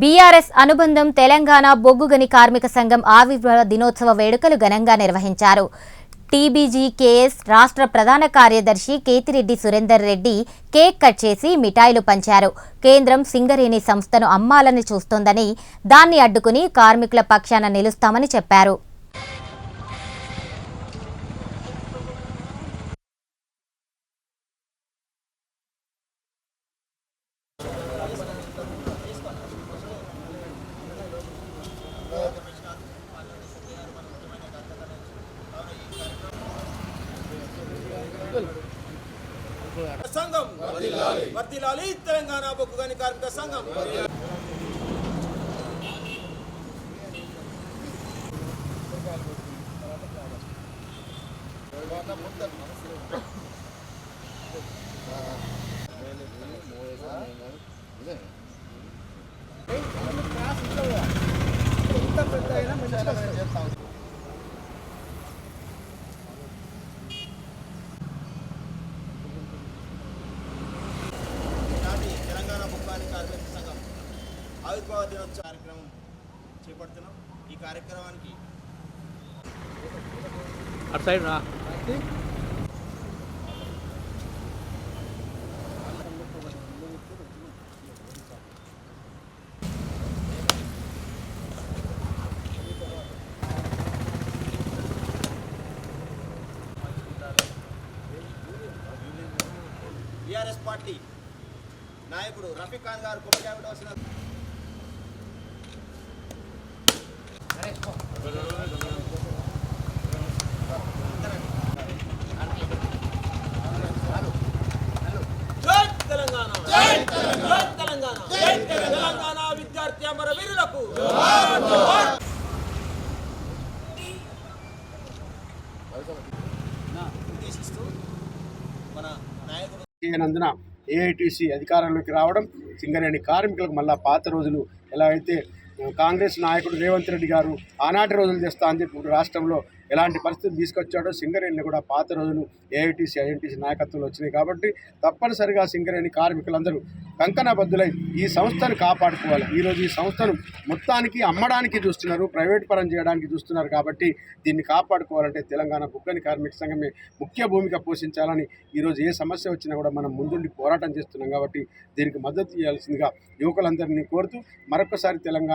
BRS అనుబంధం తెలంగాణ బొగ్గుగని కార్మిక సంఘం ఆవిర్భావ దినోత్సవ వేడుకలు ఘనంగా నిర్వహించారు. టీబీజీకేఎస్ రాష్ట్ర ప్రధాన కార్యదర్శి కేతిరెడ్డి సురేందర్ రెడ్డి కేక్ కట్ చేసి మిఠాయిలు పంచారు. కేంద్రం సింగరేణి సంస్థను అమ్మాలని చూస్తోందని దాన్ని అడ్డుకుని కార్మికుల పక్షాన నిలుస్తామని చెప్పారు. సంఘం. వర్దిలాలి. తెలంగాణ బొగ్గు గని కార్మిక సంఘం. నాటి తెలంగాణ బొగ్గు గని కార్మిక సంఘం ఆవిర్భావ దినోత్సవ కార్యక్రమం చేపడుతున్నాం. ఈ కార్యక్రమానికి అటు సైడ్ రా. టిఆర్ఎస్ పార్టీ నాయకుడు రఫీక్ ఖాన్ గారు కొబ్బరి వస్తున్న జై తెలంగాణ జై తెలంగాణ జై తెలంగాణ విద్యార్థి అమర వీరులకు ఉద్దేశిస్తూ మన నాయకుడు చేయనందున ఏఐటీసీ అధికారంలోకి రావడం సింగరేణి కార్మికులకు మళ్ళా పాత రోజులు ఎలా అయితే కాంగ్రెస్ నాయకుడు రేవంత్ రెడ్డి గారు ఆనాటి రోజులు చేస్తా అని చెప్పి ఇప్పుడు రాష్ట్రంలో ఎలాంటి పరిస్థితులు తీసుకొచ్చాడో సింగరేణిలో కూడా పాత రోజులు ఏఐటీసీ ఐఎన్టీసీ నాయకత్వంలో వచ్చినాయి కాబట్టి తప్పనిసరిగా సింగరేణి కార్మికులందరూ కంకణబద్ధులై ఈ సంస్థను కాపాడుకోవాలి. ఈరోజు ఈ సంస్థను మొత్తానికి అమ్మడానికి చూస్తున్నారు ప్రైవేట్ పరం చేయడానికి చూస్తున్నారు కాబట్టి దీన్ని కాపాడుకోవాలంటే తెలంగాణ బుగ్గని కార్మిక సంఘమే ముఖ్య భూమిక పోషించాలని ఈరోజు ఏ సమస్య వచ్చినా కూడా మనం ముందుండి పోరాటం చేస్తున్నాం కాబట్టి దీనికి మద్దతు చేయాల్సిందిగా యువకులందరినీ కోరుతూ మరొకసారి తెలంగాణ